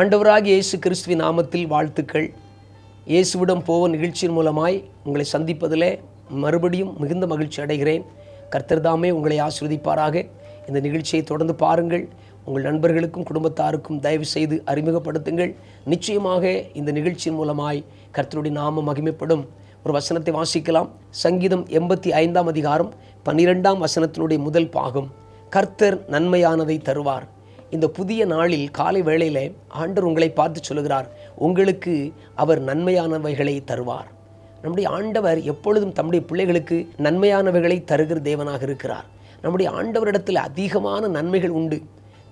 ஆண்டவராக இயேசு கிறிஸ்துவின் நாமத்தில் வாழ்த்துக்கள். இயேசுவிடம் போவ நிகழ்ச்சியின் மூலமாய் உங்களை சந்திப்பதிலே மறுபடியும் மிகுந்த மகிழ்ச்சி அடைகிறேன். கர்த்தர் தாமே உங்களை ஆஸ்வதிப்பாராக இந்த நிகழ்ச்சியை தொடர்ந்து பாருங்கள். உங்கள் நண்பர்களுக்கும் குடும்பத்தாருக்கும் தயவு செய்து அறிமுகப்படுத்துங்கள். நிச்சயமாக இந்த நிகழ்ச்சியின் மூலமாய் கர்த்தருடைய நாமம் மகிமைப்படும். ஒரு வசனத்தை வாசிக்கலாம். சங்கீதம் எண்பத்தி ஐந்தாம் அதிகாரம் பன்னிரெண்டாம் வசனத்தினுடைய முதல் பாகம். கர்த்தர் நன்மையானதை தருவார். இந்த புதிய நாளில் காலை வேளையில் ஆண்டவர் உங்களை பார்த்து சொல்லுகிறார் உங்களுக்கு அவர் நன்மையானவைகளை தருவார். நம்முடைய ஆண்டவர் எப்பொழுதும் தம்முடைய பிள்ளைகளுக்கு நன்மையானவைகளை தருகிற தேவனாக இருக்கிறார். நம்முடைய ஆண்டவரிடத்தில் அதிகமான நன்மைகள் உண்டு.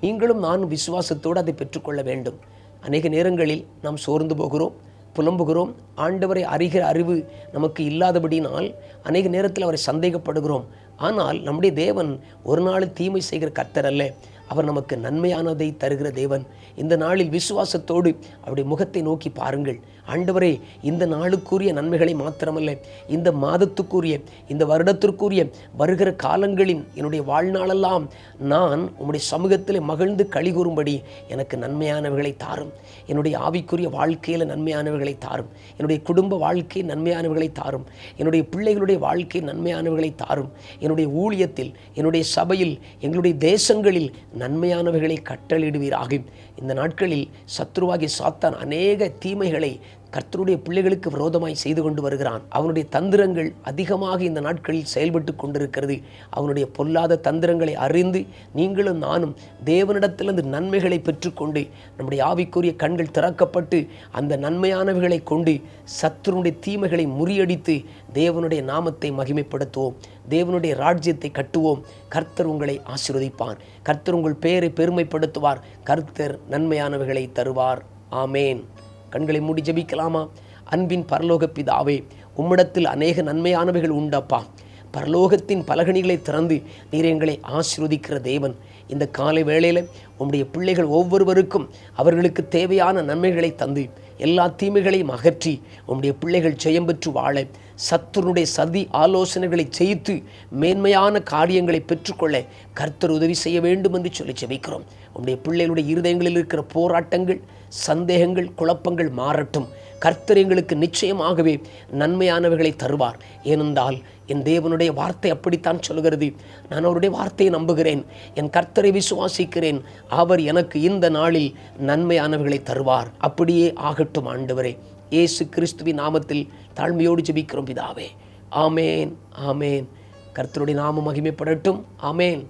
நீங்களும் நானும் விசுவாசத்தோடு அதை பெற்றுக்கொள்ள வேண்டும். அநேக நேரங்களில் நாம் சோர்ந்து போகிறோம் புலம்புகிறோம். ஆண்டவரை அறிகிற அறிவு நமக்கு இல்லாதபடினால் அநேக நேரத்தில் அவரை சந்தேகப்படுகிறோம். ஆனால் நம்முடைய தேவன் ஒரு நாள் தீமை செய்கிற கர்த்தர் அல்ல. அவர் நமக்கு நன்மையானதை தருகிற தேவன். இந்த நாளில் விசுவாசத்தோடு அவருடைய முகத்தை நோக்கி பாருங்கள். ஆண்டவரே இந்த நாளுக்குரிய நன்மைகளை மாத்திரமல்ல இந்த மாதத்துக்குரிய இந்த வருடத்திற்குரிய வருகிற காலங்களின் என்னுடைய வாழ்நாளெல்லாம் நான் உம்முடைய சமூகத்தில் மகிழ்ந்து கழிகூறும்படி எனக்கு நன்மையானவைகளை தாரும். என்னுடைய ஆவிக்குரிய வாழ்க்கையில் நன்மையானவைகளை தாரும். என்னுடைய குடும்ப வாழ்க்கை நன்மையானவைகளை தாரும். என்னுடைய பிள்ளைகளுடைய வாழ்க்கை நன்மையானவைகளை தாரும். என்னுடைய ஊழியத்தில் என்னுடைய சபையில் எங்களுடைய தேசங்களில் நன்மையானவைகளை கட்டளிடுவீராக இந்த நாட்களில் சத்ருவாகி சாத்தான் அநேக தீமைகளை கர்த்தருடைய பிள்ளைகளுக்கு விரோதமாய் செய்து கொண்டு வருகிறான். அவனுடைய தந்திரங்கள் அதிகமாக இந்த நாட்களில் செயல்பட்டு கொண்டிருக்கிறது. அவனுடைய பொல்லாத தந்திரங்களை அறிந்து நீங்களும் நானும் தேவனிடத்திலிருந்து நன்மைகளை பெற்றுக்கொண்டு நம்முடைய ஆவிக்குரிய கண்கள் திறக்கப்பட்டு அந்த நன்மையானவைகளை கொண்டு சத்துருடைய தீமைகளை முறியடித்து தேவனுடைய நாமத்தை மகிமைப்படுத்துவோம். தேவனுடைய ராஜ்யத்தை கட்டுவோம். கர்த்தர் உங்களை ஆசிர்வதிப்பார். கர்த்தர் உங்கள் பெயரை பெருமைப்படுத்துவார். கர்த்தர் நன்மையானவைகளை தருவார். ஆமேன். கண்களை மூடி ஜெபிக்கலாமா? அன்பின் பரலோக பிதாவே உம்மிடத்தில் அநேக நன்மையானவைகள் உண்டப்பா. பரலோகத்தின் பலகணிகளை திறந்து நீர் எங்களை ஆசிர்வதிக்கிற தேவன். இந்த காலை வேளையில் உம்முடைய பிள்ளைகள் ஒவ்வொருவருக்கும் அவர்களுக்கு தேவையான நன்மைகளை தந்து எல்லா தீமைகளையும் அகற்றி உம்முடைய பிள்ளைகள் ஜெயம் பெற்று வாழ சத்துருடைய சதி ஆலோசனைகளை செய்து மேன்மையான காரியங்களை பெற்றுக்கொள்ள கர்த்தர் உதவி செய்ய வேண்டும் என்று சொல்லி ஜெபிக்கிறோம். உம்முடைய பிள்ளைகளுடைய இருதயங்களில் இருக்கிற போராட்டங்கள் சந்தேகங்கள் குழப்பங்கள் மாறட்டும். கர்த்தர் எங்களுக்கு நிச்சயமாகவே நன்மையானவைகளை தருவார். ஏனென்றால் என் தேவனுடைய வார்த்தை அப்படித்தான் சொல்கிறது நான் அவருடைய வார்த்தையை நம்புகிறேன். என் கர்த்தரை விசுவாசிக்கிறேன். அவர் எனக்கு இந்த நாளில் நன்மையானவைகளை தருவார். அப்படியே ஆகட்டும் ஆண்டவரே. இயேசு கிறிஸ்துவின் நாமத்தில் தாழ்மையோடு ஜெபிக்கிறோம் பிதாவே. ஆமேன் ஆமேன். கர்த்தருடைய நாமம் மகிமைப்படட்டும். ஆமேன்.